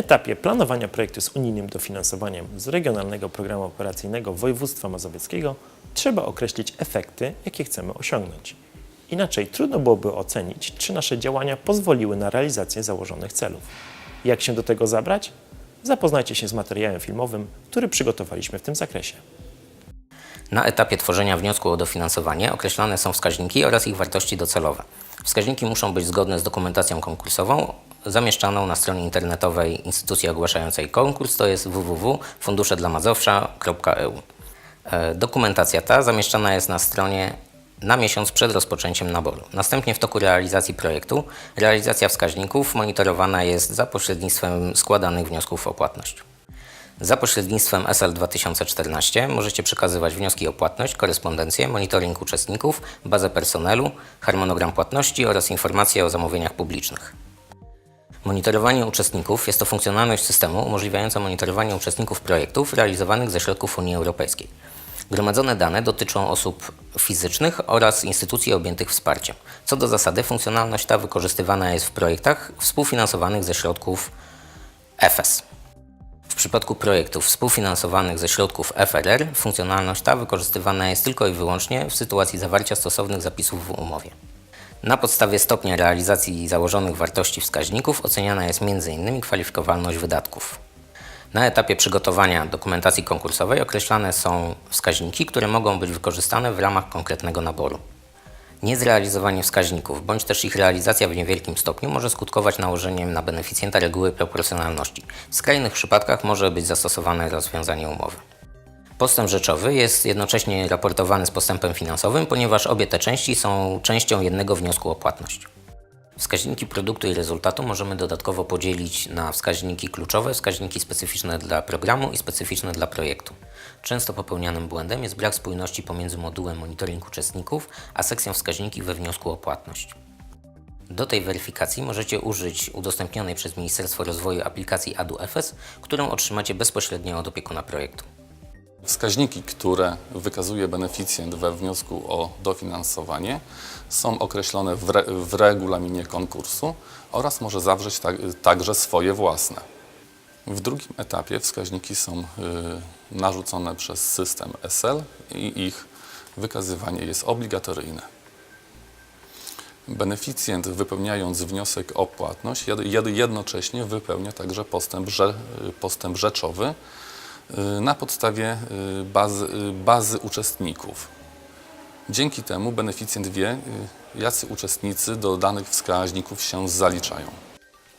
etapie planowania projektu z unijnym dofinansowaniem z Regionalnego Programu Operacyjnego Województwa Mazowieckiego trzeba określić efekty, jakie chcemy osiągnąć. Inaczej trudno byłoby ocenić, czy nasze działania pozwoliły na realizację założonych celów. Jak się do tego zabrać? Zapoznajcie się z materiałem filmowym, który przygotowaliśmy w tym zakresie. Na etapie tworzenia wniosku o dofinansowanie określane są wskaźniki oraz ich wartości docelowe. Wskaźniki muszą być zgodne z dokumentacją konkursową zamieszczaną na stronie internetowej instytucji ogłaszającej konkurs, to jest www.funduszedlamazowsza.eu. E, Dokumentacja ta zamieszczana jest na stronie na miesiąc przed rozpoczęciem naboru. Następnie w toku realizacji projektu realizacja wskaźników monitorowana jest za pośrednictwem składanych wniosków o płatność. Za pośrednictwem SL 2014 możecie przekazywać wnioski o płatność, korespondencję, monitoring uczestników, bazę personelu, harmonogram płatności oraz informacje o zamówieniach publicznych. Monitorowanie uczestników jest to funkcjonalność systemu umożliwiająca monitorowanie uczestników projektów realizowanych ze środków Unii Europejskiej. Gromadzone dane dotyczą osób fizycznych oraz instytucji objętych wsparciem. Co do zasady, funkcjonalność ta wykorzystywana jest w projektach współfinansowanych ze środków EFES. W przypadku projektów współfinansowanych ze środków FRR funkcjonalność ta wykorzystywana jest tylko i wyłącznie w sytuacji zawarcia stosownych zapisów w umowie. Na podstawie stopnia realizacji założonych wartości wskaźników oceniana jest m.in. kwalifikowalność wydatków. Na etapie przygotowania dokumentacji konkursowej określane są wskaźniki, które mogą być wykorzystane w ramach konkretnego naboru. Niezrealizowanie wskaźników bądź też ich realizacja w niewielkim stopniu może skutkować nałożeniem na beneficjenta reguły proporcjonalności. W skrajnych przypadkach może być zastosowane rozwiązanie umowy. Postęp rzeczowy jest jednocześnie raportowany z postępem finansowym, ponieważ obie te części są częścią jednego wniosku o płatność. Wskaźniki produktu i rezultatu możemy dodatkowo podzielić na wskaźniki kluczowe, wskaźniki specyficzne dla programu i specyficzne dla projektu. Często popełnianym błędem jest brak spójności pomiędzy modułem monitoring uczestników a sekcją wskaźniki we wniosku o płatność. Do tej weryfikacji możecie użyć udostępnionej przez Ministerstwo Rozwoju aplikacji ADU-FS, którą otrzymacie bezpośrednio od opiekuna projektu. Wskaźniki, które wykazuje beneficjent we wniosku o dofinansowanie, są określone w, re, w regulaminie konkursu oraz może zawrzeć tak, także swoje własne. W drugim etapie wskaźniki są y, narzucone przez system SL i ich wykazywanie jest obligatoryjne. Beneficjent wypełniając wniosek o płatność jed- jed- jednocześnie wypełnia także postęp, postęp rzeczowy na podstawie y, bazy, y, bazy uczestników. Dzięki temu beneficjent wie, y, jacy uczestnicy do danych wskaźników się zaliczają.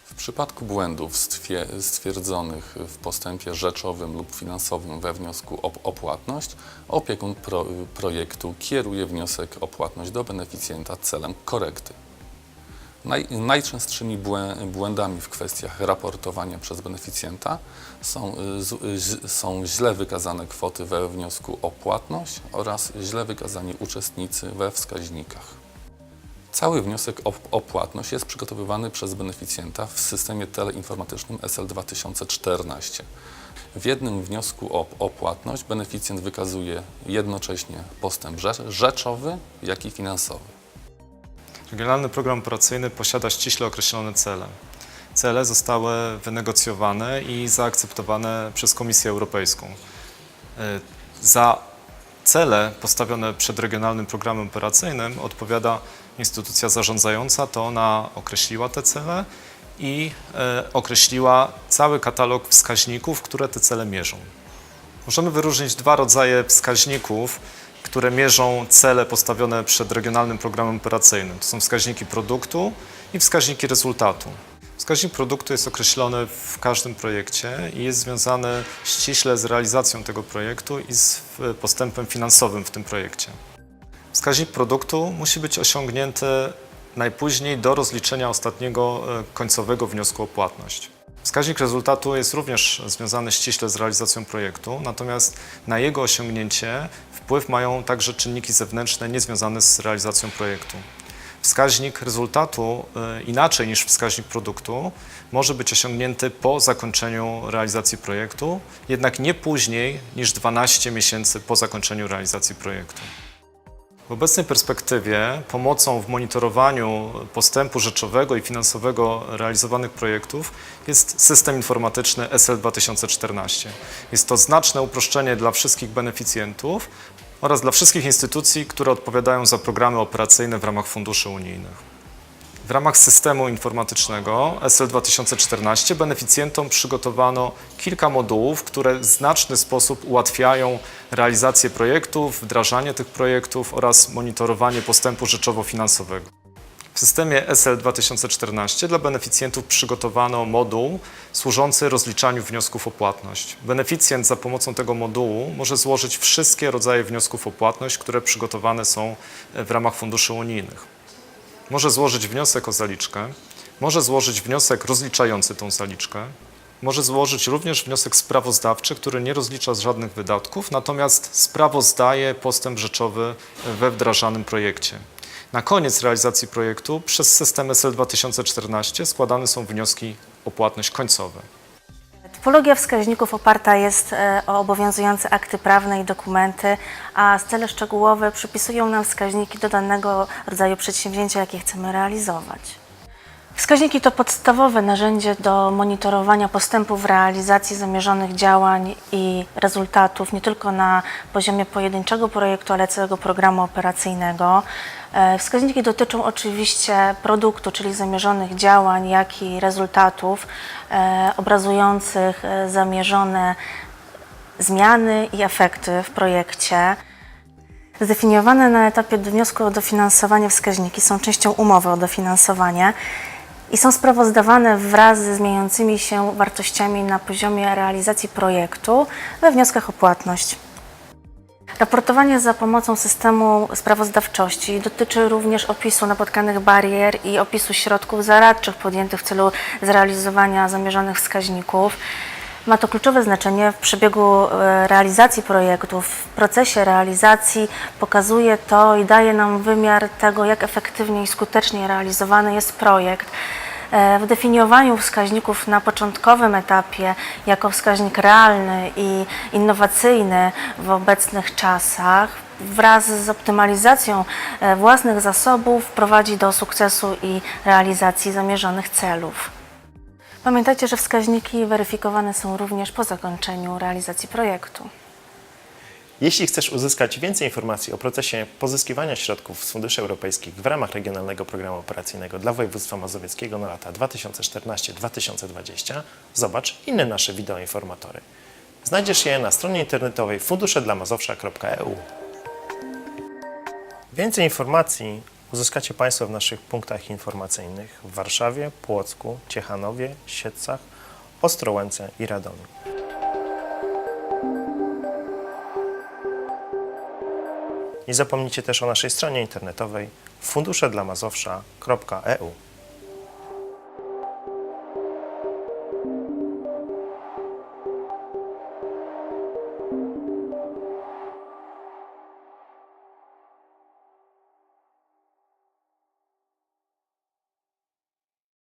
W przypadku błędów stwie- stwierdzonych w postępie rzeczowym lub finansowym we wniosku o, płatność, opiekun pro, projektu kieruje wniosek o płatność do beneficjenta celem korekty. Naj, najczęstszymi błę, błędami w kwestiach raportowania przez beneficjenta są, y, z, są źle wykazane kwoty we wniosku o płatność oraz źle wykazani uczestnicy we wskaźnikach. Cały wniosek o, o płatność jest przygotowywany przez beneficjenta w systemie teleinformatycznym SL 2014. W jednym wniosku o, o płatność beneficjent wykazuje jednocześnie postęp rze- rzeczowy, jak i finansowy. Regionalny program operacyjny posiada ściśle określone cele. Cele zostały wynegocjowane i zaakceptowane przez Komisję Europejską. E, Za cele postawione przed regionalnym programem operacyjnym odpowiada instytucja zarządzająca, to ona określiła te cele i e, określiła cały katalog wskaźników, które te cele mierzą. Możemy wyróżnić dwa rodzaje wskaźników, które mierzą cele postawione przed regionalnym programem operacyjnym. To są wskaźniki produktu i wskaźniki rezultatu. Wskaźnik produktu jest określony w każdym projekcie i jest związany ściśle z realizacją tego projektu i z postępem finansowym w tym projekcie. Wskaźnik produktu musi być osiągnięty najpóźniej do rozliczenia ostatniego e, końcowego wniosku o płatność. Wskaźnik rezultatu jest również związany ściśle z realizacją projektu, natomiast na jego osiągnięcie wpływ mają także czynniki zewnętrzne niezwiązane z realizacją projektu. Wskaźnik rezultatu, e, inaczej niż wskaźnik produktu, może być osiągnięty po zakończeniu realizacji projektu, jednak nie później niż 12 miesięcy po zakończeniu realizacji projektu. W obecnej perspektywie pomocą w monitorowaniu postępu rzeczowego i finansowego realizowanych projektów jest system informatyczny SL 2014. Jest to znaczne uproszczenie dla wszystkich beneficjentów oraz dla wszystkich instytucji, które odpowiadają za programy operacyjne w ramach funduszy unijnych. W ramach systemu informatycznego SL 2014 beneficjentom przygotowano kilka modułów, które w znaczny sposób ułatwiają realizację projektów, wdrażanie tych projektów oraz monitorowanie postępu rzeczowo-finansowego. W systemie SL 2014 dla beneficjentów przygotowano moduł służący rozliczaniu wniosków o płatność. Beneficjent za pomocą tego modułu może złożyć wszystkie rodzaje wniosków o płatność, które przygotowane są w ramach funduszy unijnych może złożyć wniosek o zaliczkę, może złożyć wniosek rozliczający tą zaliczkę, może złożyć również wniosek sprawozdawczy, który nie rozlicza żadnych wydatków, natomiast sprawozdaje postęp rzeczowy we wdrażanym projekcie. Na koniec realizacji projektu przez system SL 2014 składane są wnioski o płatność końcowe. Typologia wskaźników oparta jest e, o obowiązujące akty prawne i dokumenty, a cele szczegółowe przypisują nam wskaźniki do danego rodzaju przedsięwzięcia, jakie chcemy realizować. Wskaźniki to podstawowe narzędzie do monitorowania postępu w realizacji zamierzonych działań i rezultatów nie tylko na poziomie pojedynczego projektu, ale całego programu operacyjnego. E, Wskaźniki dotyczą oczywiście produktu, czyli zamierzonych działań, jak i rezultatów e, obrazujących e, zamierzone zmiany i efekty w projekcie. Zdefiniowane na etapie wniosku o dofinansowanie wskaźniki są częścią umowy o dofinansowanie i są sprawozdawane wraz ze zmieniającymi się wartościami na poziomie realizacji projektu we wnioskach o płatność. Raportowanie za pomocą systemu sprawozdawczości dotyczy również opisu napotkanych barier i opisu środków zaradczych podjętych w celu zrealizowania zamierzonych wskaźników. Ma to kluczowe znaczenie w przebiegu e, realizacji projektów, w procesie realizacji pokazuje to i daje nam wymiar tego, jak efektywnie i skutecznie realizowany jest projekt. E, W definiowaniu wskaźników na początkowym etapie jako wskaźnik realny i innowacyjny w obecnych czasach wraz z optymalizacją e, własnych zasobów prowadzi do sukcesu i realizacji zamierzonych celów. Pamiętajcie, że wskaźniki weryfikowane są również po zakończeniu realizacji projektu. Jeśli chcesz uzyskać więcej informacji o procesie pozyskiwania środków z funduszy europejskich w ramach Regionalnego Programu Operacyjnego dla województwa mazowieckiego na lata 2014-2020, zobacz inne nasze wideoinformatory. Znajdziesz je na stronie internetowej funduszedlamazowsza.eu. Więcej informacji uzyskacie Państwo w naszych punktach informacyjnych w Warszawie, Płocku, Ciechanowie, Siedcach, Ostrołęce i Radomiu. Nie zapomnijcie też o naszej stronie internetowej funduszedlamazowsza.eu.